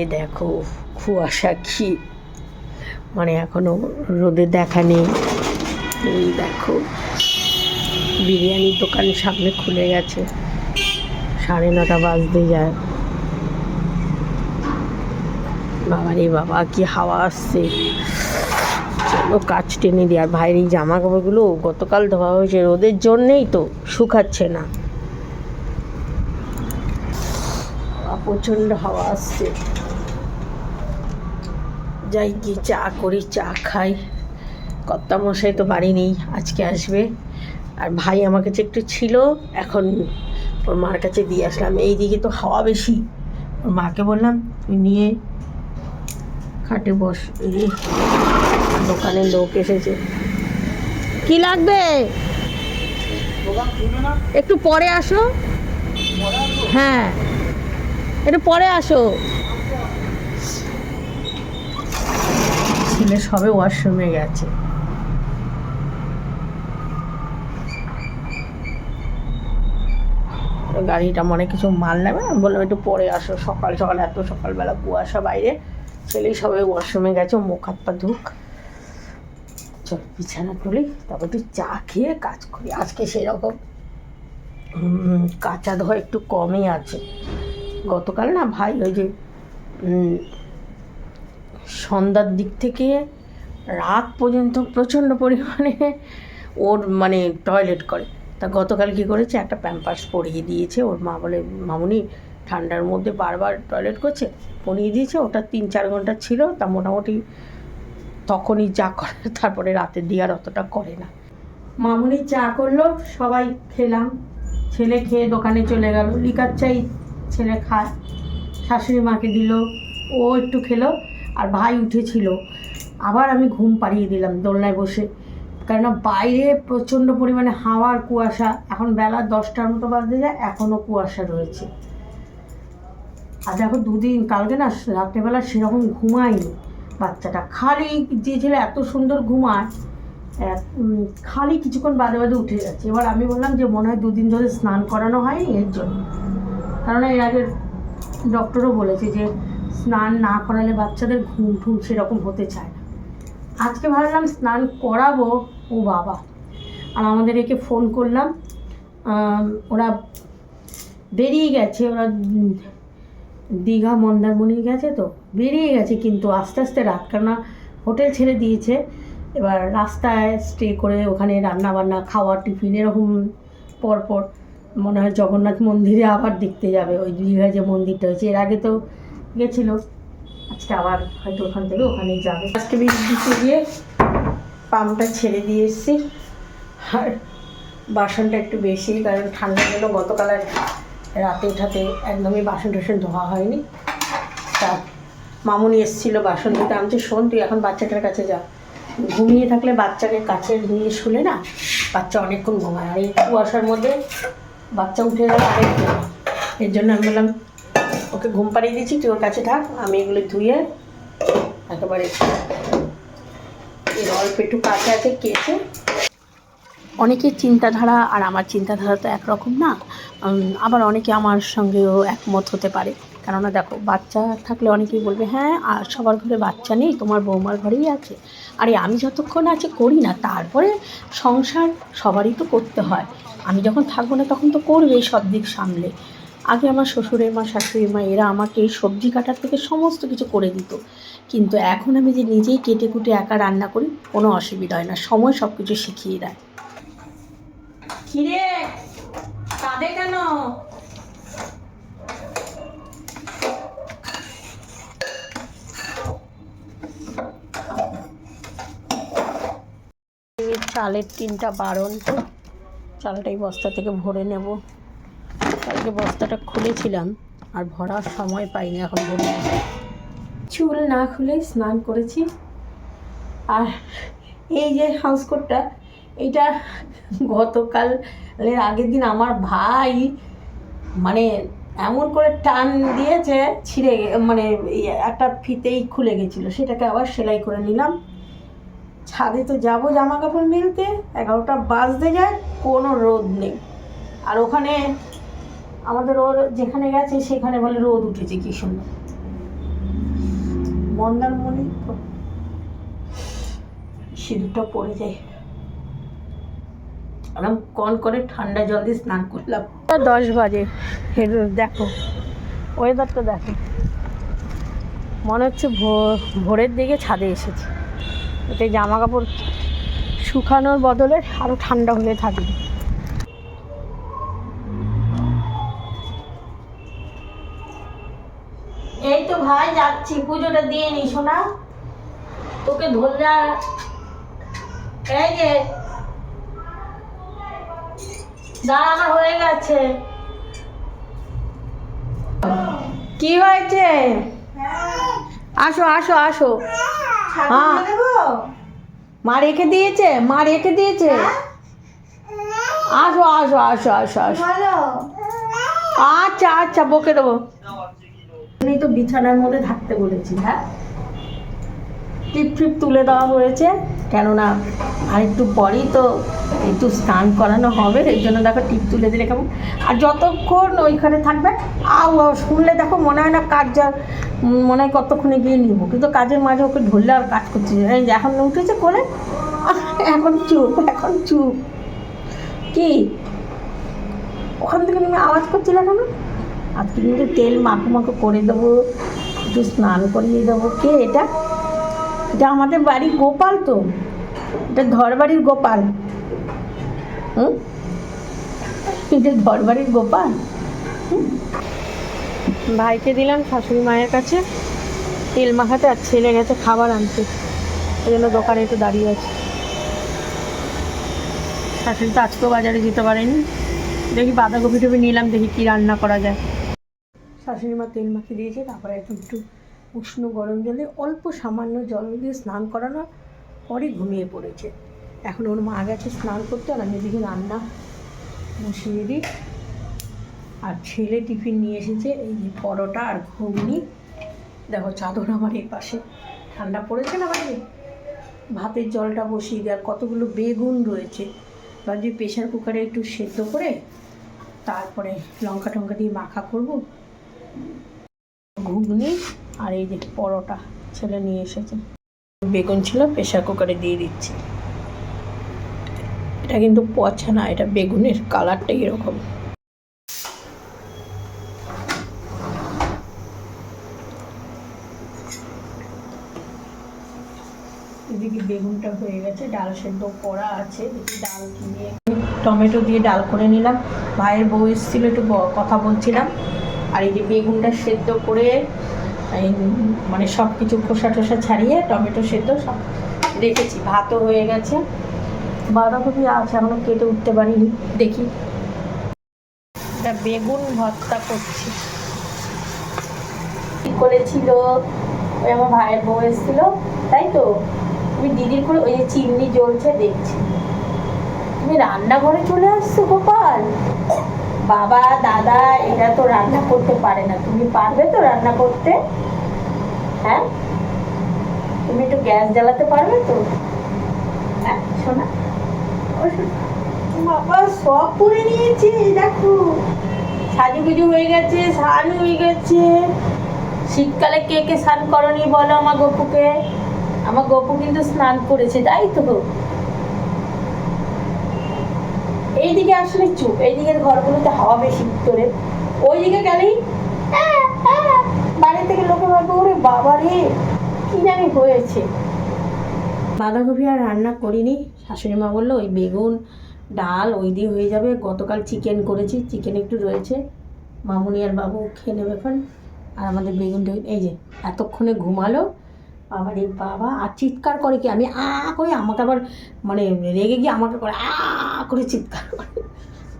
দেখো, কুয়াশা কি? মানে এখনও রোদে দেখা নেই। এই দেখো, বিরিয়ানির দোকান সামনে খুলে গেছে। সাড়ে নটা বাজতে যায়। বাবা রে বাবা, কি হাওয়া আসছে। চলো, কাজ টেনে দিই। আর ভাইয়ের এই জামা কাপড়গুলো গতকাল ধোয়া হয়েছে। রোদের জন্যেই তো শুকাচ্ছে না। প্রচণ্ড হাওয়া আসছে। যাই কি চা করি, চা খাই। কর্তা মশাই তো বাড়ি নেই, আজকে আসবে। আর ভাই আমার কাছে একটু ছিল, এখন ওর মার কাছে দিয়ে আসলাম। এইদিকে তো হাওয়া বেশি। ওর মাকে বললাম, তুই নিয়ে খাটে বস। দোকানে লোক এসেছে। কি লাগবে? একটু পরে আসো। হ্যাঁ একটু পরে আসো। ছেলে সবে ওয়াশরুমে গেছে। গাড়িটা মনে কিছু মাল নেবে আমি বললাম, একটু পরে আসো, সকাল সকাল, এত সকালবেলা কুয়াশা বাইরে। ছেলেই সবে ওয়াশরুমে গেছে মুখ হাত পা ধুক। চল, বিছানা তুলি, তারপর একটু চা খেয়ে কাজ করি। আজকে সেরকম কাঁচা ধোয়া একটু কমই আছে। গতকাল না ভাই ওই যে সন্ধ্যার দিক থেকে রাত পর্যন্ত প্রচণ্ড পরিমাণে ওর মানে টয়লেট করে। তা গতকাল কী করেছে? একটা প্যাম্পার্স পরিয়ে দিয়েছে। ওর মা বলে, মামুনি, ঠান্ডার মধ্যে বারবার টয়লেট করছে? পরিয়ে দিয়েছে। ওটা তিন চার ঘণ্টা ছিল। তা মোটামুটি তখনই যা করে, তারপরে রাতের দিয়ে আর অতটা করে না। মামুনি চা করল, সবাই খেলাম। ছেলে খেয়ে দোকানে চলে গেল। লিকার চাই ছেলে খায়। শাশুড়ি মাকে দিল। ও একটু খেলো। আর ভাই উঠেছিল। আবার আমি ঘুম পাড়িয়ে দিলাম দোলনায় বসে। কেননা বাইরে প্রচণ্ড পরিমাণে হাওয়ার কুয়াশা। এখন বেলা দশটার মতো বাজতে যায় এখনও কুয়াশা রয়েছে। আর দেখো দুদিন, কালকে না রাত্রেবেলা সেরকম ঘুমায়নি বাচ্চাটা। খালি যে ছেলে এত সুন্দর ঘুমায় খালি কিছুক্ষণ বাদে বাদে উঠে যাচ্ছে এবার আমি বললাম যে মনে হয় দুদিন ধরে স্নান করানো হয়নি, এর জন্য। কারণ এর আগে ডক্টরও বলেছে যে স্নান না করালে বাচ্চাদের ঘুম ঠুম সেরকম হতে চায় না। আজকে ভাবলাম স্নান করাবো, ও বাবা। আর আমাদের একে ফোন করলাম ওরা বেরিয়ে গেছে, ওরা দীঘা মন্দারমণি গেছে তো, বেরিয়ে গেছে কিন্তু আস্তে আস্তে রাত কেননা হোটেল ছেড়ে দিয়েছে। এবার রাস্তায় স্টে করে ওখানে রান্না বান্না খাওয়া টিফিন এরকম পরপর, মনে হয় জগন্নাথ মন্দিরে আবার দেখতে যাবে। ওই দীঘায় যে মন্দিরটা হয়েছে, এর আগে তো গেছিল। আজকে আবার হয়তো ওখান থেকে ওখানেই যাবে। বিদ্যুৎ দিতে গিয়ে পাম্পটা ছেড়ে দিয়ে এসেছি। আর বাসনটা একটু বেশি, কারণ ঠান্ডা জন্য গতকাল আর রাতে উঠাতে একদমই বাসন টাসন ধোয়া হয়নি। তা মামুনি এসেছিল বাসন ধুতে। তো শোন, তুই এখন বাচ্চাটার কাছে যা। ঘুমিয়ে থাকলে বাচ্চাকে কাছে নিয়ে শুলে না? বাচ্চা অনেকক্ষণ ঘুমায়। আর এই কুয়াশার মধ্যে বাচ্চা উঠে গেলে আরেক এর জন্য আমি বললাম ওকে ঘুম পাড়িয়ে দিয়েছি, তুই ওর কাছে থাক, আমি এগুলো ধুয়ে একেবারে এর অল্প একটু কাছে আছে কেচে অনেকের চিন্তাধারা আর আমার চিন্তাধারা তো একরকম না আবার অনেকে আমার সঙ্গেও একমত হতে পারে। কেননা দেখো, বাচ্চা থাকলে অনেকেই বলবে হ্যাঁ আর সবার ঘরে বাচ্চা নেই, তোমার বৌমার ঘরেই আছে। আরে, আমি যতক্ষণ আছে করি না, তারপরে সংসার সবারই তো করতে হয়। আমি যখন থাকব না, তখন তো করবেই সব দিক সামলে। আগে আমার শ্বশুরের মা শাশুড়ি মা এরা আমাকে সবজি কাটার থেকে সমস্ত কিছু করে দিত। কিন্তু এখন আমি যে নিজেই কেটে কুটে একা রান্না করি কোনো অসুবিধা হয় না। সময় সব কিছু শিখিয়ে দেয়। কিরে? কাঁদে কেন? চালের টিনটা বারণ তো চালটা এই বস্তা থেকে ভরে নেব। কালকে বস্তাটা খুলেছিলাম, আর ভরার সময় পাইনি এখন চুল না খুলে স্নান করেছি। আর এই যে হাউস কোটটা এইটা গতকাল আগের দিন আমার ভাই মানে এমন করে টান দিয়েছে, ছিঁড়ে মানে একটা ফিতেই খুলে গেছিল। সেটাকে আবার সেলাই করে নিলাম। ছাদে তো যাব জামা কাপড় মেলতে, এগারোটা বাজতে যায়, কোনো রোদ নেই। আর ওখানে আমাদের ওর যেখানে গেছে সেখানে বলে রোদ উঠেছে কি সুন্দর। মন্দারমণি সিঁদুরটা পড়ে যায়। আরাম কন করে ঠান্ডা জল দিয়ে স্নান করলাম। দশ বাজে। দেখো ওয়েদারটা দেখো। মনে হচ্ছে ভোর ভোরের দিকে ছাদে এসেছে। এতে জামা কাপড় শুকানোর বদলে আরও ঠান্ডা হয়ে থাকবে এই তো ভাই যাচ্ছি পুজোটা দিয়ে নি শোনা তোকে আর এই যে। দাঁড়ানো হয়ে গেছে। কি হয়েছে? আসো আসো আসো। হ্যাঁ। মা রেখে দিয়েছে মা রেখে দিয়েছে। আসো আসো আসো আসো আসো। আচ্ছা আচ্ছা বকে দেবো। এই তো বিছানার মধ্যে থাকতে বলেছি হ্যাঁ? টিপ টিপ তুলে দেওয়া হয়েছে, কেননা আর একটু পরেই তো একটু স্নান করানো হবে এই জন্য দেখো টিপ তুলে দিলে কেমন। আর যতক্ষণ ওইখানে থাকবে আও শুনলে দেখো মনে হয় না কাজ যা মনে হয় কতক্ষণে গিয়ে নিব, কিন্তু কাজের মাঝে ওকে ধরলে আর কাজ করছে এখন উঠেছে করে এখন চুপ এখন চুপ। কি? ওখান থেকে তুমি আওয়াজ করছিলে কেন? আজকে কিন্তু তেল মাখো মাখো করে দেবো, একটু স্নান করিয়ে দেবো কে এটা? এটা আমাদের বাড়ির গোপাল তো। এটা ধর বাড়ির গোপাল। হুম? এটা ধর বাড়ির গোপাল ভাইকে দিলাম শাশুড়ি মায়ের কাছে। তেল মাখাতে আর ছেলে গেছে খাবার আনতে। এই জন্য দোকানে একটু দাঁড়িয়ে আছে। শাশুড়ি তো আজকেও বাজারে যেতে পারেনি। দেখি বাঁধাকপি টপি নিলাম, দেখি কী রান্না করা যায়। শাশুড়ি মা তেল মাখিয়ে দিয়েছে, তারপরে একটু একটু উষ্ণ গরম জলে অল্প সামান্য জল দিয়ে স্নান করানোর পরে ঘুমিয়ে পড়েছে। এখন ওর মা গেছে স্নান করতে আর আমি এদিকে রান্না বসিয়ে দিই। আর ছেলে টিফিন নিয়ে এসেছে, এই যে পরোটা আর ঘুগনি। দেখো চাদর আমার এই পাশে। ঠান্ডা পড়েছে না বাড়ি ভাতের জলটা বসিয়ে দেওয়ার কতগুলো বেগুন রয়েছে। ভাবছি প্রেশার কুকারে একটু সেদ্ধ করে, তারপরে লঙ্কা টঙ্কা দিয়ে মাখা করব। ঘুগনি আর এই যে পরোটা ছেলে নিয়ে এসেছে। বেগুন ছিল প্রেশার কুকারে দিয়ে দিচ্ছি। এটা কিন্তু পচা না, এটা বেগুনের কালারটাই এরকম। এদিকে বেগুনটা হয়ে গেছে, ডাল সেদ্ধ করা আছে। ডাল কিনে, টমেটো দিয়ে ডাল করে নিলাম। ভাইয়ের বউ এসেছিল, একটু কথা বলছিলাম। আর এই যে বেগুনটা সেদ্ধ করে মানে সব কিছু খোসা টোসা ছাড়িয়ে টমেটো সেদ্ধ সব রেখেছি, ভাতও হয়ে গেছে। বাঁধাকপি আছে এখনও কেটে উঠতে পারিনি, দেখি। বেগুন ভর্তা করছি। করেছিল? ওই আমার ভাইয়ের বউ এসেছিল, তাই তো? তুমি দিদির করে ওই যে চিমনি জ্বলছে দেখছি। তুমি রান্নাঘরে চলে আসছো গোপাল? বাবা, দাদা, এরা তো রান্না করতে পারে না। তুমি পারবে তো রান্না করতে? হ্যাঁ? তুমি একটু গ্যাস জ্বালাতে পারবে তো? হ্যাঁ শোনা। বাবা, সব পরে নিয়েছে, দেখো। সাজুগুজু হয়ে গেছে, স্নান হয়ে গেছে। শীতকালে কে কে স্নান করনি বলো আমার গপুকে? আমার গপু কিন্তু স্নান করেছে, তাই তো? এইদিকে আসলে চুপ এই এইদিকের ঘরগুলোতে হাওয়া বেশি উত্তরে ওইদিকে গেলেই আহ, আহ, বাইরে থেকে লোকে ভাববে ওরে বাবা রে কি জানি হয়েছে? বাঁধাকপি আর রান্না করিনি। শাশুড়ি মা বলল ওই বেগুন ডাল ওই দিয়ে হয়ে যাবে। গতকাল চিকেন করেছি চিকেন একটু রয়েছে। মামুনি আর বাবু খেয়ে নেবে এখন। আর আমাদের বেগুন টেগুন এই যে এতক্ষণে ঘুমালো। বাবা রে বাবা, আর চিৎকার করে কি আমি আ করে আমাকে আবার মানে রেগে গিয়ে আমাকে করে আ করে চিৎকার করে।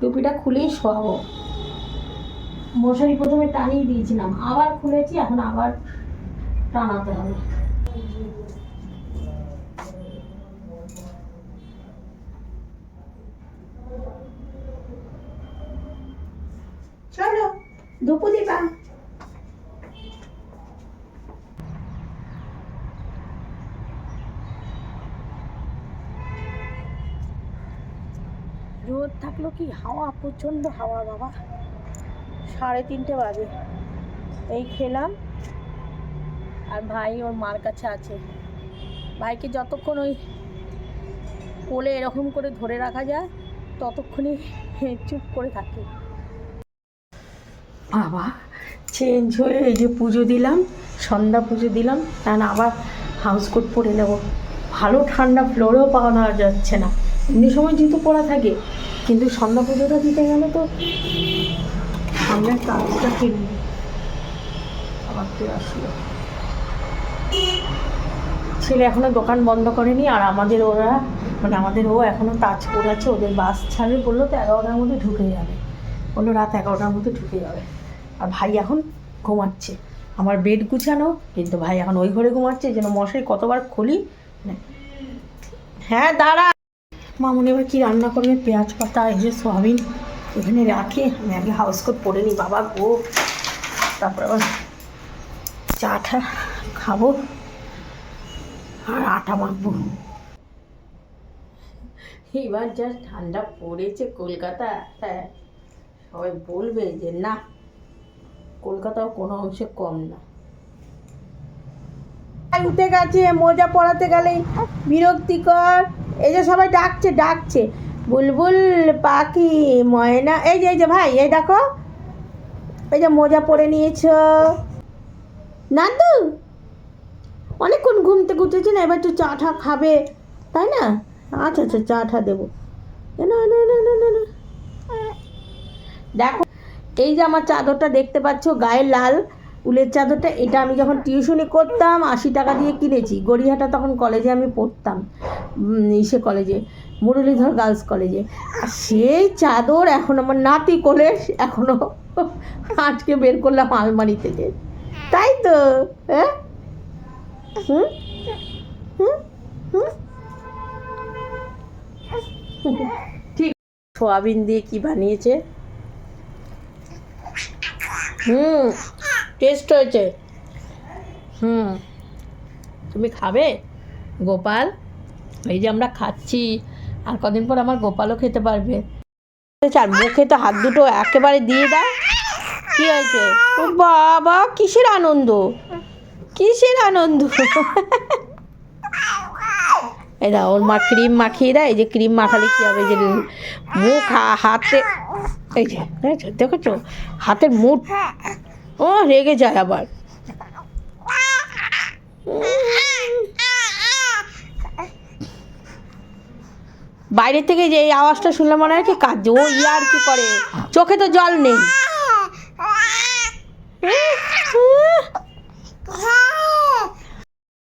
টুপিটা খুলেই শোয়াবো। মশারি প্রথমে টানিয়ে দিয়েছিলাম, আবার খুলেছি, এখন আবার টানাতে হবে। চলো দুপু দিবা রোদ থাকল কি? হাওয়া, প্রচণ্ড হাওয়া, বাবা। সাড়ে তিনটে বাজে। এই খেলাম। আর ভাই ওর মার কাছে আছে। ভাইকে যতক্ষণ ওই কোলে এরকম করে ধরে রাখা যায়, ততক্ষণই চুপ করে থাকে। বাবা চেঞ্জ হয়ে এই যে পুজো দিলাম, সন্ধ্যা পুজো দিলাম কারণ আবার হাউস কোট পরে নেব। ভালো ঠান্ডা ফ্লোরেও পাওয়া যাচ্ছে না। এমনি সময় জুতো পরা থাকে, কিন্তু সন্ধ্যা পুজোটা দিতে গেলে তো সামনের কাজটা কিনবো আবার কে আসলো। ছেলে এখনও দোকান বন্ধ করেনি, আর আমাদের ওরা মানে আমাদের ও এখনও তাজপুর আছে, ওদের বাস ছাড়বে বলল তো এগারোটার মধ্যে ঢুকে যাবে। বলল রাত এগারোটার মধ্যে ঢুকে যাবে। আর ভাই এখন ঘুমাচ্ছে। আমার বেড গুছানো, কিন্তু ভাই এখন ওই ঘরে ঘুমাচ্ছে, যেন মশাই কতবার খুলি হ্যাঁ দাঁড়া। মামুনি এবার কী রান্না করবে? পেঁয়াজ পাতা এই যে সোয়াবিন এখানে রাখে। আমি আগে হাউস কোট পরে নিই বাবা গো। তারপর আবার চাটা খাব আর আটা মাখবো। এবার যা ঠান্ডা পড়েছে কলকাতা। হ্যাঁ সবাই বলবে যে না কলকাতাও কোনো অংশে কম না। উঠে গেছে মোজা পড়াতে গেলেই। বিরক্তিকর। এই যে সবাই ডাকছে ডাকছে। বুলবুল, পাখি, ময়না, এই যে এই যে ভাই, এই দেখো। এই যে মোজা পরে নিয়েছো। নান্দু, অনেকক্ষণ ঘুমতে ঘুরতেছে না, এবার একটু চা ঠা খাবে, তাই না? আচ্ছা আচ্ছা চা ঠা দেবো। না না না না না দেখো, এই যে আমার চাদরটা দেখতে পাচ্ছ গায়ে লাল। উলের চাদরটা, এটা আমি যখন টিউশনি করতাম, আশি টাকা দিয়ে কিনেছি। গড়িয়াহাটা তখন কলেজে আমি পড়তাম ইসে কলেজে, মুরলীধর গার্লস কলেজে। আর সেই চাদর এখন আমার নাতি কোলে এখনও আজকে বের করলাম আলমারি থেকে। তাই তো হ্যাঁ? হুম? হুম? হুম? ঠিক, সোয়াবিন দিয়ে কি বানিয়েছে? হুম। টেস্ট হয়েছে। হুম। তুমি খাবে? গোপাল, এই যে আমরা খাচ্ছি, আর কদিন পর আমার গোপালও খেতে পারবে। চার মুখে তো হাত দুটো একেবারে দিয়ে দাও। কি হয়েছে? ও বাবা, কিসের আনন্দ? কিসের আনন্দ? এই দা ওর মা ক্রিম মাখিয়ে দেয়, এই যে ক্রিম মাখালে কী হবে যে মুখ, হাতে এই যে, দেখেছ? হাতের মুঠ। ও, রেগে যায় আবার। বাইরে থেকে যে এই আওয়াজটা শুনলে মনে হয় কি কাজ ও ইয়ার কি করে? চোখে তো জল নেই।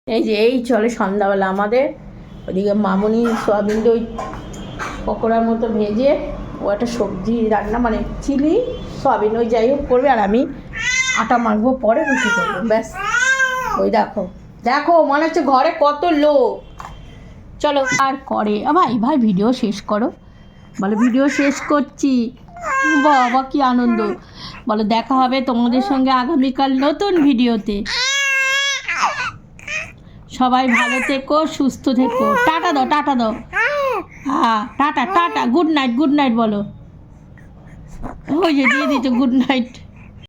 এই যে, এই চলে সন্ধ্যাবেলা আমাদের। ওদিকে মামুনি সোয়াবিন ওই পকোড়ার মতো ভেজে ও একটা সবজি রান্না মানে চিলি, সয়াবিন, ওই যাই হোক করবে। আর আমি আটা মাখবো, পরে রুটি করব। ব্যাস। ওই দেখো। দেখো, মনে হচ্ছে ঘরে কত লোক। চলো, আর করে। আ ভাই ভিডিও শেষ করো। বলো ভিডিও শেষ করছি। বাবা, কি আনন্দ। বলো, দেখা হবে তোমাদের সঙ্গে আগামীকাল নতুন ভিডিওতে সবাই ভালো থেকো, সুস্থ থেকো। টাটা দাও টাটা দাও। হ্যাঁ tata tata. Good night good night বলো। ওই যে দিয়ে দিয়েছ গুড নাইট